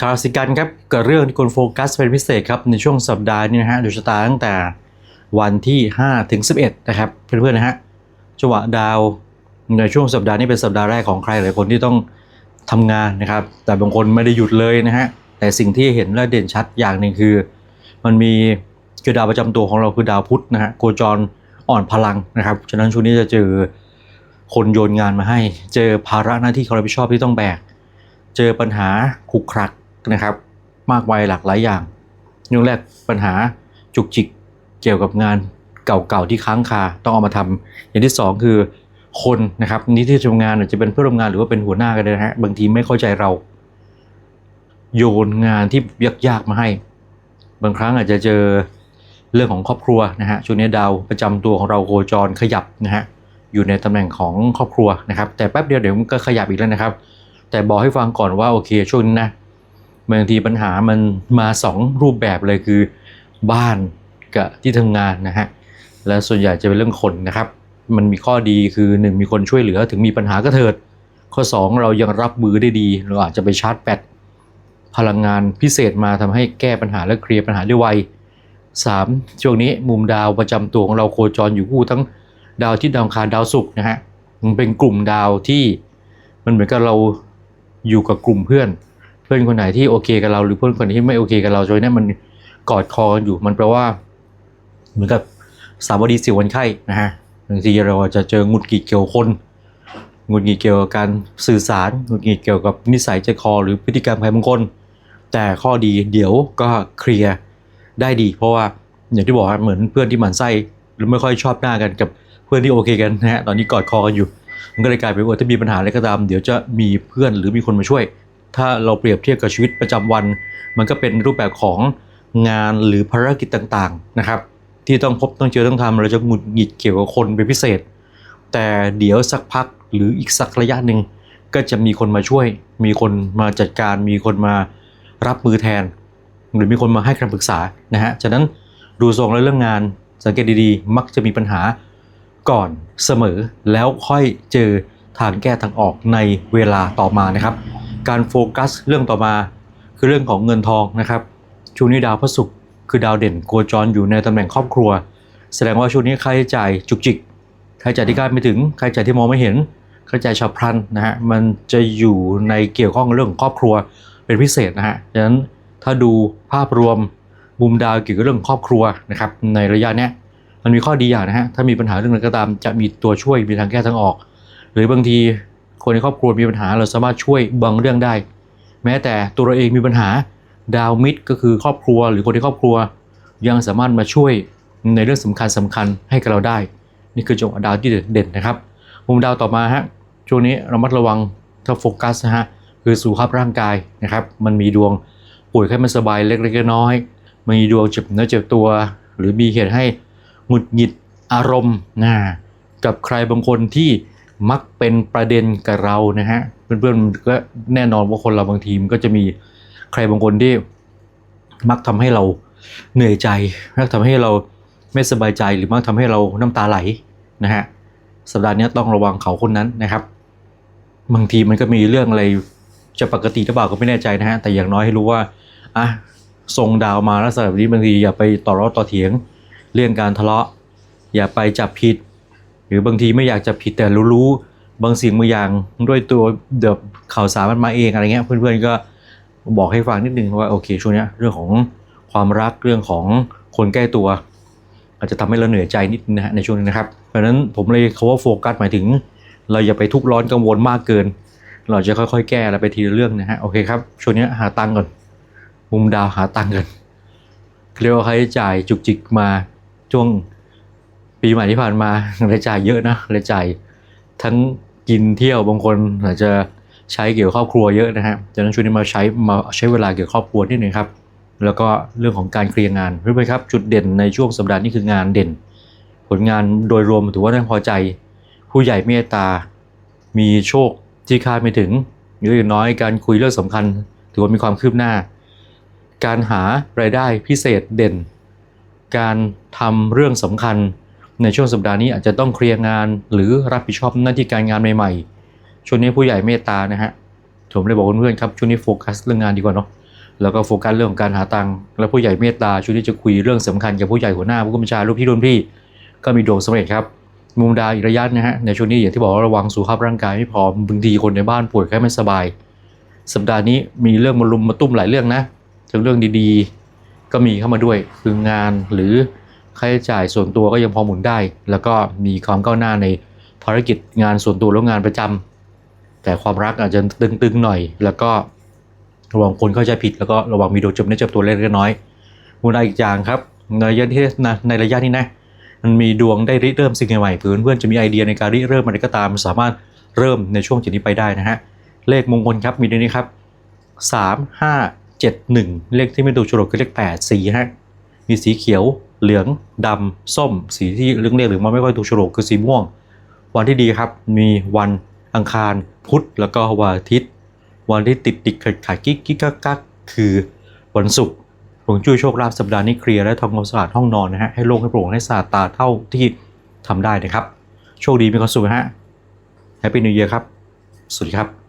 ชาวราศีกันครับเกิดเรื่องที่คนโฟกัสเป็นพิเศษครับในช่วงสัปดาห์นี้นะฮะดวงชะตาตั้งแต่วันที่5ถึง11 นะครับ เพื่อนๆนะฮะจังหวะดาวในช่วงสัปดาห์นี้เป็นสัปดาห์แรกของใครหลายคนที่ต้องทำงานนะครับ แต่บางคนไม่ได้หยุดเลยนะฮะแต่สิ่งที่เห็นและเด่นชัดอย่างหนึ่งคือ มันมีคือดาวประจำตัวของเราคือดาวพุธนะฮะโคจรอ่อนพลังนะครับฉะนั้นช่วงนี้จะเจอคนโยนงานมาให้ เจอภาระหน้าที่เขารับผิดชอบที่ต้องแบก เจอปัญหาขุกคลัก นะครับ มากมายหลากหลายอย่างเรื่องแรกปัญหาจุกจิกเกี่ยวกับงานเก่าๆที่ค้างคาต้องเอามาทำอย่างที่สองคือคนนะครับนี่ที่ทำงานอาจจะเป็นเพื่อนร่วมงานหรือว่าเป็นหัวหน้ากันนะฮะบางทีไม่เข้าใจเรา โยนงานที่ยากๆมาให้ บางครั้งอาจจะเจอเรื่องของครอบครัวนะฮะช่วงนี้ดาวประจำตัวของเราโคจรขยับนะฮะอยู่ในตำแหน่งของครอบครัวนะครับ แต่แป๊บเดียวเดี๋ยวมันก็ขยับอีกแล้วนะครับ แต่บอกให้ฟังก่อนว่าโอเคช่วงนี้นะ บางทีปัญหามันมาสองรูปแบบเลยคือ บ้านกับที่ทำงานนะฮะและส่วนใหญ่จะเป็นเรื่องคนนะครับ มันมีข้อดีคือหนึ่งมีคนช่วยเหลือถึงมีปัญหาก็เถิด ข้อสองเรายังรับมือได้ดีเราอาจจะไปชาร์จแบตพลังงานพิเศษมาทำให้แก้ปัญหาและเคลียร์ปัญหาได้ไวสามช่วงนี้มุมดาวประจำตัวของเราโคจรอยู่คู่ทั้งดาวที่ดาวคารดาวศุกร์นะฮะมันเป็นกลุ่มดาวที่มันเหมือนกับเราอยู่กับกลุ่มเพื่อน พื่อนคนไหนที่โอเคกับเราหรือเพื่อนคนที่ไม่โอเคกับเราโดยนี้มันกอดคอกันอยู่มันแปลว่า เหมือนกับสามวดีสิวันไข้นะฮะบางทีเราจะเจองุดหงิดเกี่ยวคนงุดหงิดเกี่ยวกับการสื่อสารงุดหงิดเกี่ยวกับนิสัยใจคอหรือพฤติกรรมใครบางคน แต่ข้อดีเดี๋ยวก็เคลียร์ได้ดี เพราะว่าอย่างที่บอกเหมือนเพื่อนที่หมั่นไส้หรือไม่ค่อยชอบหน้ากันกับเพื่อนที่โอเคกันนะฮะตอนนี้กอดคอกันอยู่ มันก็เลยกลายเป็นว่าถ้ามีปัญหาอะไรก็ตาม เดี๋ยวจะมีเพื่อนหรือมีคนมาช่วย ถ้าเราเปรียบเทียบกับชีวิตประจำวัน มันก็เป็นรูปแบบของงานหรือภารกิจต่างๆนะครับ ที่ต้องพบต้องเจอต้องทำเราจะหงุดหงิดเกี่ยวกับคนเป็นพิเศษ แต่เดี๋ยวสักพักหรืออีกสักระยะหนึ่งก็จะมีคนมาช่วย มีคนมาจัดการ มีคนมารับมือแทน หรือมีคนมาให้คำปรึกษานะฮะฉะนั้นดูทรงแล้วเรื่องงานสังเกตดีๆ มักจะมีปัญหาก่อนเสมอแล้วค่อยเจอทางแก้ทางออกในเวลาต่อมานะครับ การโฟกัสเรื่องต่อมาคือเรื่องของเงินทองนะครับช่วงนี้ดาวพระศุกร์คือดาวเด่นโคจรอยู่ในตำแหน่งครอบครัว แสดงว่าช่วงนี้ค่าใช้จ่ายจุกจิกค่าใช้จ่ายที่คาดไม่ถึงค่าใช้จ่ายที่มองไม่เห็นค่าใช้จ่ายฉับพลันนะฮะมันจะอยู่ในเกี่ยวข้องเรื่องครอบครัวเป็นพิเศษนะฮะดังนั้นถ้าดูภาพรวมมุมดาวเกี่ยวกับเรื่องของครอบครัวนะครับในระยะเนี้ยมันมีข้อดีอย่างนะฮะถ้ามีปัญหาเรื่องอะไรก็ตามจะมีตัวช่วยมีทางแก้ทางออก หรือบางที คนในครอบครัวมีปัญหาเราสามารถช่วยบางเรื่องได้ แม้แต่ตัวเราเองมีปัญหาดาวมิตรก็คือครอบครัวหรือคนในครอบครัว ยังสามารถมาช่วยในเรื่องสำคัญสคัญให้กับเราได้ นี่คือจังหวะดาวที่เด่นนะครับมุมดาวต่อมาฮะช่วงนี้ระมัดระวังถ้าโฟกัสนะฮะคือสุขภาพร่างกายนะครับ มันมีดวงป่วยไข้ไม่สบายเล็กๆน้อยๆมีดวงเจ็บเนื้อเจ็บตัว หรือมีเหตุให้หงุดหงิดอารมณ์นะกับใครบางคนที่ มักเป็นประเด็นกับเรานะฮะเพื่อนๆก็แน่นอนว่าคนเราบางทีมนก็จะมีใครบางคนที่มักทำให้เราเหนื่อยใจมักทำให้เราไม่สบายใจหรือมักทำให้เราน้ำตาไหลนะฮะสัปดาห์นี้ต้องระวังเขาคนนั้นนะครับ บางทีมันก็มีเรื่องอะไรจะปกติหรือเปล่าก็ไม่แน่ใจนะฮะแต่อย่างน้อยให้รู้ว่าอะทรงดาวมาแล้วสำหรับนี้บางทีอย่าไปต่อร้อต่อเถียง เรื่องการทะเลาะ อย่าไปจับผิด หรือบางทีไม่อยากจับผิดแต่รู้รู้บางสิ่งบางอย่างด้วยตัวเดี๋ยวข่าวสารมันมาเองอะไรเงี้ยเพื่อนๆก็บอกให้ฟังนิดนึงว่าโอเคช่วงนี้เรื่องของความรักเรื่องของคนใกล้ตัว อาจจะทำให้เราเหนื่อยใจนิดนะฮะในช่วงนี้นะครับ เพราะฉะนั้นผมเลยเขาว่าโฟกัสหมายถึง เราอย่าไปทุกร้อนกังวลมากเกิน เราจะค่อยๆ แก้อะไรไปทีละเรื่องนะฮะโอเคครับช่วงนี้หาตังค์ก่อนมุมดาวหาตังค์กันเรียกว่าค่าใช้จ่ายจุกจิกมาช่วง ปีใหม่ที่ผ่านมารายจ่ายเยอะนะรายจ่ายทั้งกินเที่ยวบางคนอาจจะใช้เกี่ยวกับครอบครัวเยอะนะฮะจากนั้นช่วงนี้มาใช้มาใช้เวลาเกี่ยวกับครอบครัวนิดหนึ่งครับแล้วก็เรื่องของการเคลียร์งานรู้ไหมครับ จุดเด่นในช่วงสัปดาห์นี้คืองานเด่น ผลงานโดยรวมถือว่าน่าพอใจ ผู้ใหญ่เมตตา มีโชคที่คาดไม่ถึงหรืออย่างน้อยการคุยเรื่องสำคัญ ถือว่ามีความคืบหน้า การหารายได้พิเศษเด่น การทำเรื่องสำคัญ ในช่วงสัปดาห์นี้อาจจะต้องเคลียร์งานหรือรับผิดชอบหน้าที่การงานใหม่ๆ ช่วงนี้ผู้ใหญ่เมตตานะฮะ ผมเลยบอกเพื่อนๆครับช่วงนี้โฟกัสเรื่องงานดีกว่าเนาะ แล้วก็โฟกัสเรื่องของการหาตังค์ และผู้ใหญ่เมตตาช่วยที่จะคุยเรื่องสำคัญกับผู้ใหญ่หัวหน้าผู้กำกับชาลูกพี่รุ่นพี่ ก็มีดวงสำเร็จครับ มุมดาวอีกระยะนะฮะ ในช่วงนี้อย่างที่บอกว่าระวังสุขภาพร่างกายไม่พอบางทีคนในบ้านป่วยแค่ไม่สบาย สัปดาห์นี้มีเรื่องมาลุมมาตุ้มหลายเรื่องนะ ถึงเรื่องดีๆ ก็มีเข้ามาด้วย คืองานหรือ ค่าใช้จ่ายส่วนตัวก็ยังพอหมุนได้ แล้วก็มีความก้าวหน้าในภารกิจงานส่วนตัวแล้วงานประจำแต่ความรักอาจจะตึงๆหน่อย แล้วก็ระวังคนเข้าใจผิด แล้วก็ระวังมีโดนจับเนื้อจับตัวเล็กน้อยมุมดาอีกอย่างครับในระยะที่ในระยะนี้นะมันมีดวงได้ริเริ่มสิ่งใหม่ๆเพื่อนเพื่อนจะมีไอเดียในการริเริ่มอะไรก็ตาม สามารถเริ่มในช่วงจากนี้ไปได้นะฮะเลขมงคลครับมีดังนี้ครับสามห้าเจ็ดหนึ่งเลขที่ไม่ถูกโฉลกคือเลขแปดสีฮะมีสีเขียว เหลืองดำส้ม สีที่เรื่องเลขหรือมันไม่ค่อยถูกโฉลกคือสีม่วง วันที่ดีครับมีวันอังคารพุธแล้วก็วันอาทิตย์ วันที่ติดติดขัดขัดกิ๊กกิ๊กกักกักคือวันศุกร์หลวงจุ้ยโชคลาภสัปดาห์นี้เคลียร์และทำความสะอาดห้องนอนนะฮะให้โล่งให้โปร่งให้สะอาดตาเท่าที่ทำได้นะครับ โชคดีมีความสุขฮะแฮปปี้นิวเยียร์ครับ สวัสดีครับ